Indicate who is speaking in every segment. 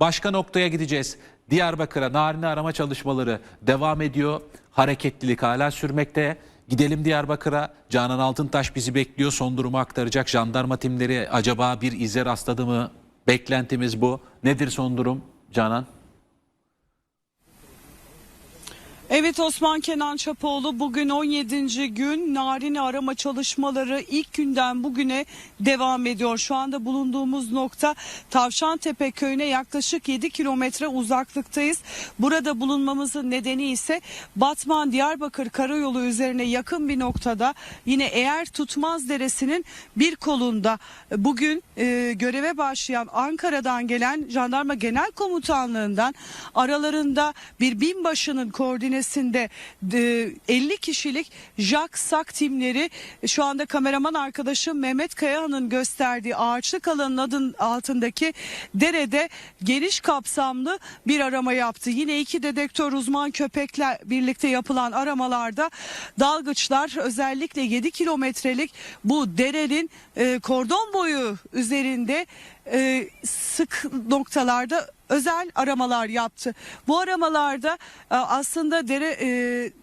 Speaker 1: Başka noktaya gideceğiz. Diyarbakır'a narini arama çalışmaları devam ediyor. Hareketlilik hala sürmekte. Gidelim Diyarbakır'a. Canan Altıntaş bizi bekliyor. Son durumu aktaracak. Jandarma timleri acaba bir ize rastladı mı? Beklentimiz bu. Nedir son durum Canan?
Speaker 2: Evet Osman Kenan Çapoğlu bugün 17. gün narini arama çalışmaları ilk günden bugüne devam ediyor. Şu anda bulunduğumuz nokta Tavşantepe köyüne yaklaşık 7 kilometre uzaklıktayız. Burada bulunmamızın nedeni ise Batman Diyarbakır karayolu üzerine yakın bir noktada yine Eğer Tutmaz Deresi'nin bir kolunda bugün e, göreve başlayan Ankara'dan gelen Jandarma Genel Komutanlığından aralarında bir binbaşının koordinasyonunda bölgesinde e, 50 kişilik JAK SAK timleri şu anda kameraman arkadaşım Mehmet Kayahan'ın gösterdiği ağaçlık alanın adın altındaki derede geniş kapsamlı bir arama yaptı. Yine iki dedektör uzman köpekle birlikte yapılan aramalarda dalgıçlar özellikle 7 kilometrelik bu derenin e, kordon boyu üzerinde e, sık noktalarda özel aramalar yaptı. Bu aramalarda e, aslında dere e,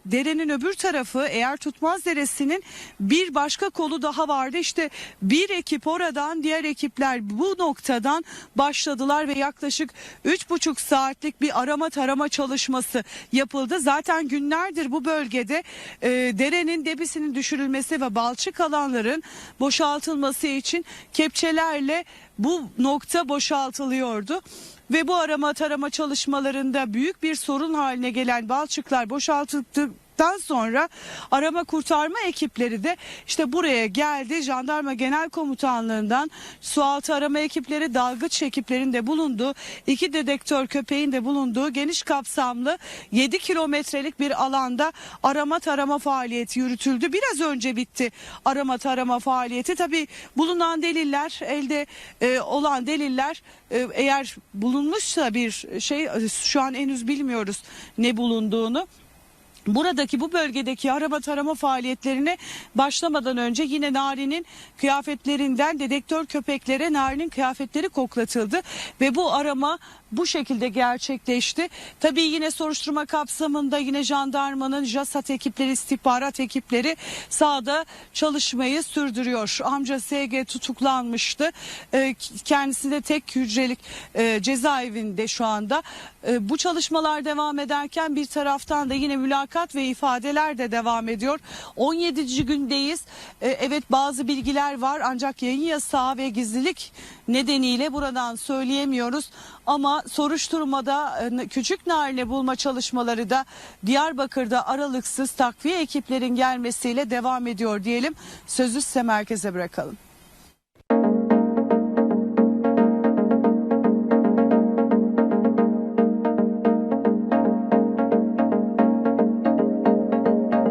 Speaker 2: derenin öbür tarafı eğer tutmaz deresinin bir başka kolu daha vardı. İşte bir ekip oradan diğer ekipler bu noktadan başladılar ve yaklaşık üç buçuk saatlik bir arama tarama çalışması yapıldı. Zaten günlerdir bu bölgede e, derenin debisinin düşürülmesi ve balçık alanların boşaltılması için kepçelerle bu nokta boşaltılıyordu ve bu arama tarama çalışmalarında büyük bir sorun haline gelen balçıklar boşaltıldıktan sonra arama kurtarma ekipleri de işte buraya geldi. Jandarma Genel Komutanlığından sualtı arama ekipleri, dalgıç ekiplerin de bulunduğu, iki dedektör köpeğin de bulunduğu geniş kapsamlı 7 kilometrelik bir alanda arama tarama faaliyeti yürütüldü. Biraz önce bitti arama tarama faaliyeti. Tabii bulunan deliller, elde e, olan deliller e, eğer bulunmuşsa bir şey e, şu an henüz bilmiyoruz ne bulunduğunu. Buradaki bu bölgedeki arama tarama faaliyetlerine başlamadan önce yine Nari'nin kıyafetlerinden dedektör köpeklere Nari'nin kıyafetleri koklatıldı. Ve bu arama bu şekilde gerçekleşti. Tabii yine soruşturma kapsamında yine jandarmanın JASAT ekipleri, istihbarat ekipleri sahada çalışmayı sürdürüyor. Amca SG tutuklanmıştı. Ee, Kendisi de tek hücrelik e, cezaevinde şu anda. E, Bu çalışmalar devam ederken bir taraftan da yine mülakat ve ifadeler de devam ediyor. 17. gündeyiz. E, Evet bazı bilgiler var ancak yayın yasağı ve gizlilik nedeniyle buradan söyleyemiyoruz. Ama soruşturmada e, küçük narine bulma çalışmaları da Diyarbakır'da aralıksız takviye ekiplerin gelmesiyle devam ediyor diyelim. Sözü size merkeze bırakalım.